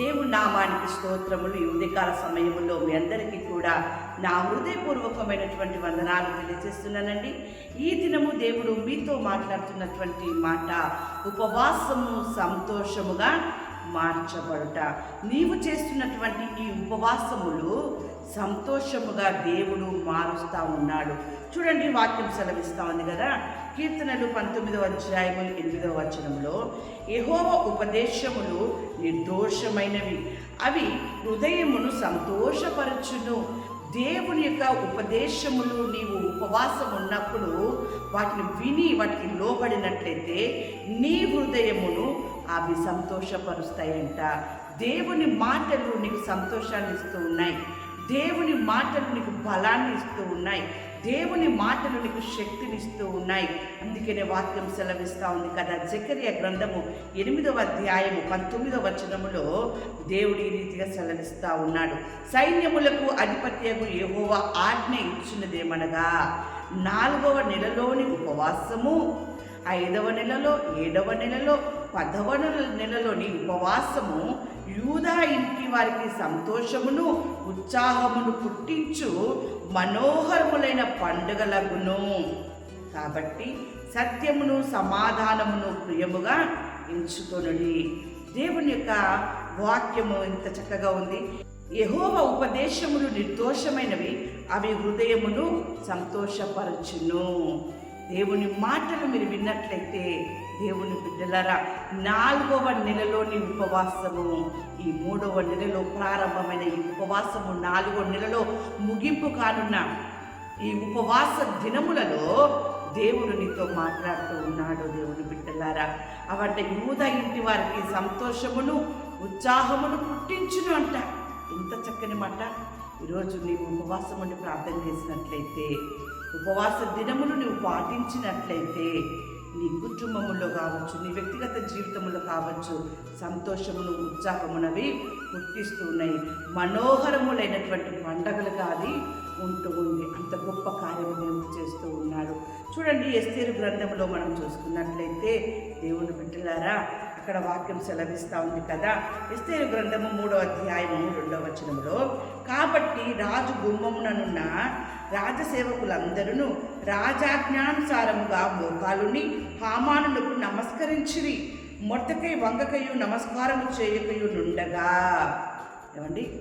దేవుడి నామానికి స్తోత్రములు. ఈ ఉదయకాల సమయంలో మీ అందరికీ కూడా నా హృదయపూర్వకమైనటువంటి వందనాలు తెలియజేస్తున్నానండి. ఈ దినము దేవుడు మీతో మాట్లాడుతున్నటువంటి మాట ఉపవాసము సంతోషముగా మార్చబడుట. నీవు చేస్తున్నటువంటి ఈ ఉపవాసములు సంతోషముగా దేవుడు మారుస్తా ఉన్నాడు. చూడండి వాక్యం సెలవిస్తా ఉంది కదా. కీర్తనలు పంతొమ్మిదవ అధ్యాయము ఎనిమిదవ వచనంలో యహోవ ఉపదేశములు నిర్దోషమైనవి. అవి హృదయమును సంతోషపరచును. దేవుని యొక్క ఉపదేశములు నీవు ఉపవాసం ఉన్నప్పుడు వాటిని విని వాటికి లోబడినట్లయితే నీ హృదయమును అవి సంతోషపరుస్తాయంట. దేవుని మాటలు నీకు సంతోషాన్ని ఇస్తూ ఉన్నాయి. దేవుని మాటలు నీకు బలాన్ని ఇస్తూ ఉన్నాయి. దేవుని మాటలు నీకు శక్తిని ఇస్తూ ఉన్నాయి. అందుకనే వాక్యం సెలవిస్తూ ఉంది కదా. జకర్య గ్రంథము ఎనిమిదవ అధ్యాయము పంతొమ్మిదవ వచనములో దేవుడు ఈ రీతిగా సెలవిస్తూ ఉన్నాడు. సైన్యములకు అధిపత్యకు ఏహోవ ఆజ్ఞ ఇచ్చినదేమనగా నాలుగవ నెలలోని ఉపవాసము ఐదవ నెలలో ఏడవ నెలలో పదవ నెలలోని ఉపవాసము యూదా ఇంటి వారికి సంతోషమును ఉత్సాహమును పుట్టించు మనోహరములైన పండుగలగును. కాబట్టి సత్యమును సమాధానమును ప్రియముగా ఎంచుకొనుడి. దేవుని యొక్క వాక్యము ఇంత చక్కగా ఉంది. యహోవ ఉపదేశములు నిర్దోషమైనవి అవి హృదయమును సంతోషపరచును. దేవుని మాటలు మీరు విన్నట్లయితే దేవుని బిడ్డలరా నాలుగవ నెలలోని ఉపవాసము ఈ మూడవ నెలలో ప్రారంభమైన ఈ ఉపవాసము నాలుగవ నెలలో ముగింపు కానున్న ఈ ఉపవాస దినములలో దేవుడు నీతో మాట్లాడుతూ ఉన్నాడు దేవుని బిడ్డలారా. అవంటే యూద ఇంటి వారికి సంతోషమును ఉత్సాహమును పుట్టించును అంట. ఎంత చక్కని మాట. ఈరోజు నీవు ఉపవాసం ఉండి ప్రార్థన చేసినట్లయితే ఉపవాస దినములు నువ్వు పాటించినట్లయితే నీ కుటుంబములో కావచ్చు నీ వ్యక్తిగత జీవితంలో కావచ్చు సంతోషమును ఉత్సాహమునవి పుట్టిస్తూ ఉన్నాయి మనోహరములైనటువంటి పండగలుగా అది ఉంటూ ఉంది అంత గొప్ప కార్యము దేవుడు చేస్తూ ఉన్నాడు. చూడండి ఎస్తేరు గ్రంథంలో మనం చూసుకున్నట్లయితే దేవుని బిడ్డలారా అక్కడ వాక్యం సెలవిస్తూ ఉంది కదా. ఎస్తేరు గ్రంథము మూడో అధ్యాయము రెండవ వచనంలో కాబట్టి రాజు గుమ్మముననున్న రాజసేవకులందరూ రాజాజ్ఞానుసారముగా మోకాలుని హామానులకు నమస్కరించిరి. మొట్టకై వంగకయు నమస్కారము చేయకయు నుండగా. ఏమండి?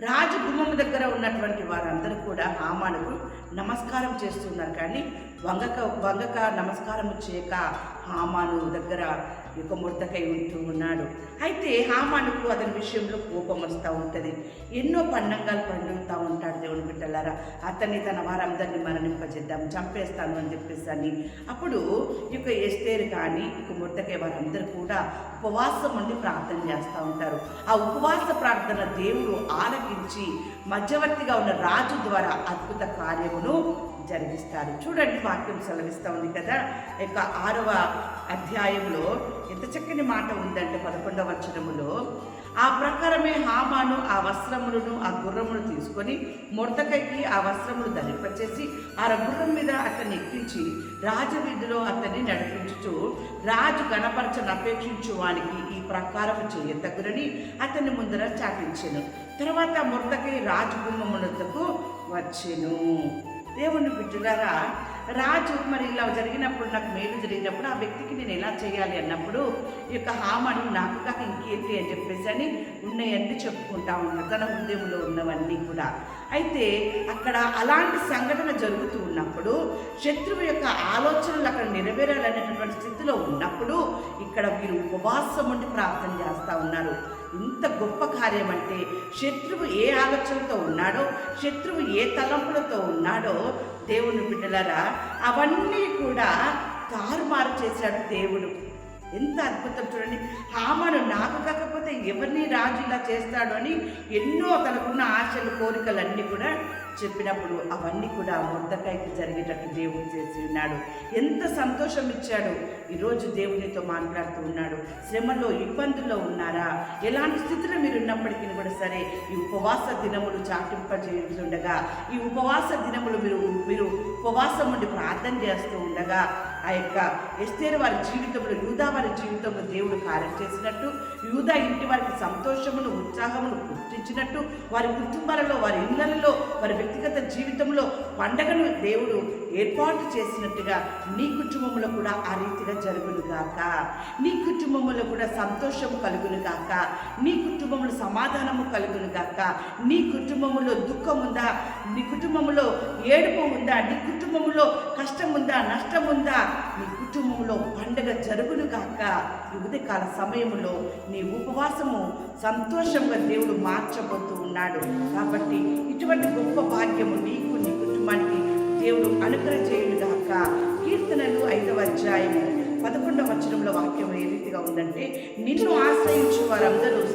రాజగుమ్మము దగ్గర ఉన్నటువంటి వారందరూ కూడా హామానుకు నమస్కారం చేస్తున్నారు. కానీ వంగక వంగక నమస్కారం చేయక హామాను దగ్గర యొక్క ముడతకై ఉంటూ ఉన్నాడు. అయితే హామానుకు అతని విషయంలో కోపం వస్తూ ఉంటుంది. ఎన్నో పండంగాలు పండుతూ బిడ్డలారా అతన్ని తన వారందరినీ మరణింపజేద్దాం చంపేస్తాను అని చెప్పేసి అని. అప్పుడు ఇక ఎస్తేరు కానీ ఇక ముద్దకే వారందరూ కూడా ఉపవాసం ఉండి ప్రార్థన చేస్తూ ఉంటారు. ఆ ఉపవాస ప్రార్థన దేవుడు ఆలకించి మధ్యవర్తిగా ఉన్న రాజు ద్వారా అద్భుత కార్యమును జరిగిస్తారు. చూడండి వాక్యం సెలవిస్తూ ఉంది కదా. యొక్క ఆరవ అధ్యాయంలో ఎంత చక్కని మాట ఉందంటే పదకొండవ వచనములో ఆ ప్రకారమే హామాను ఆ వస్త్రములను ఆ గుర్రమును తీసుకొని మొడతకైకి ఆ వస్త్రములు ధరింపచేసి ఆ గుర్రం మీద అతన్ని ఎక్కించి రాజవీధిలో అతన్ని నడిపించుచు రాజు గణపరచను అపేక్షించు వానికి ఈ ప్రకారం చేయతగునని అతన్ని ముందర చాటించాను. తర్వాత మొడతకై రాజు గుమ్మమునకు వచ్చెను. దేవుని బిడ్డలారా రాజు మరి ఇలా జరిగినప్పుడు నాకు మేలు జరిగినప్పుడు ఆ వ్యక్తికి నేను ఎలా చేయాలి అన్నప్పుడు ఈ యొక్క హామను నాకు కాక ఇంకేంటి అని చెప్పేసి అని ఉన్నాయన్నీ చెప్పుకుంటా ఉన్నా. తన హృదయంలో ఉన్నవన్నీ కూడా. అయితే అక్కడ అలాంటి సంఘటన జరుగుతూ ఉన్నప్పుడు శత్రువు యొక్క ఆలోచనలు అక్కడ నెరవేరాలనేటటువంటి స్థితిలో ఉన్నప్పుడు ఇక్కడ వీరు ఉపవాసం ఉండి ప్రార్థన చేస్తూ ఉన్నారు. ఇంత గొప్ప కార్యం అంటే శత్రువు ఏ ఆలోచనతో ఉన్నాడో శత్రువు ఏ తలంపులతో ఉన్నాడో దేవుని బిడ్డలరా అవన్నీ కూడా తారుమారు చేశాడు దేవుడు. ఎంత అద్భుతం చూడండి. హామను నాకు కాకపోతే ఎవరిని రాజు ఇలా చేస్తాడు అని ఎన్నో తనకున్న ఆశలు కోరికలన్నీ కూడా చెప్పినప్పుడు అవన్నీ కూడా ముద్దకాయకి జరిగేటట్టు దేవుడు చేసి ఉన్నాడు. ఎంత సంతోషం ఇచ్చాడు. ఈరోజు దేవునితో మాట్లాడుతూ ఉన్నాడు. శ్రమలో ఇబ్బందుల్లో ఉన్నారా? ఎలాంటి స్థితిలో మీరు ఉన్నప్పటికీ కూడా సరే ఈ ఉపవాస దినములు చాటింపజేస్తుండగా ఈ ఉపవాస దినములు మీరు మీరు ఉపవాసం ఉండి ప్రార్థన చేస్తూ ఉండగా ఆ యొక్క ఎస్తేరు వారి జీవితంలో యూదా వారి జీవితంలో దేవుడు కార్యం చేసినట్టు యూదా ఇంటి వారికి సంతోషమును ఉత్సాహమును పుట్టించినట్టు వారి కుటుంబాలలో వారి ఇళ్ళలో వారి వ్యక్తిగత జీవితంలో పండగను దేవుడు ఏర్పాటు చేసినట్టుగా నీ కుటుంబంలో కూడా ఆ రీతిగా జరుగును గాక. నీ కుటుంబంలో కూడా సంతోషం కలుగును గాక. నీ కుటుంబంలో సమాధానము కలుగును గాక. నీ కుటుంబంలో దుఃఖం ఉందా నీ కుటుంబంలో ఏడుపు ఉందా? నీ కుటుంబంలో కష్టం ఉందా నష్టం ఉందా నీ కుటుంబంలో పండగ జరుగును గాక. ఈ ఉదయకాల సమయంలో నీ ఉపవాసము సంతోషంగా దేవుడు మార్చబోతూ ఉన్నాడు. కాబట్టి దేవుడు అనుగ్రహం గాక. కీర్తనలు ఐదవ అధ్యాయము. పదకొండవ వచనంలో వాక్యం ఏ రీతిగా ఉందంటే నిన్ను ఆశ్రయించు వారందరూ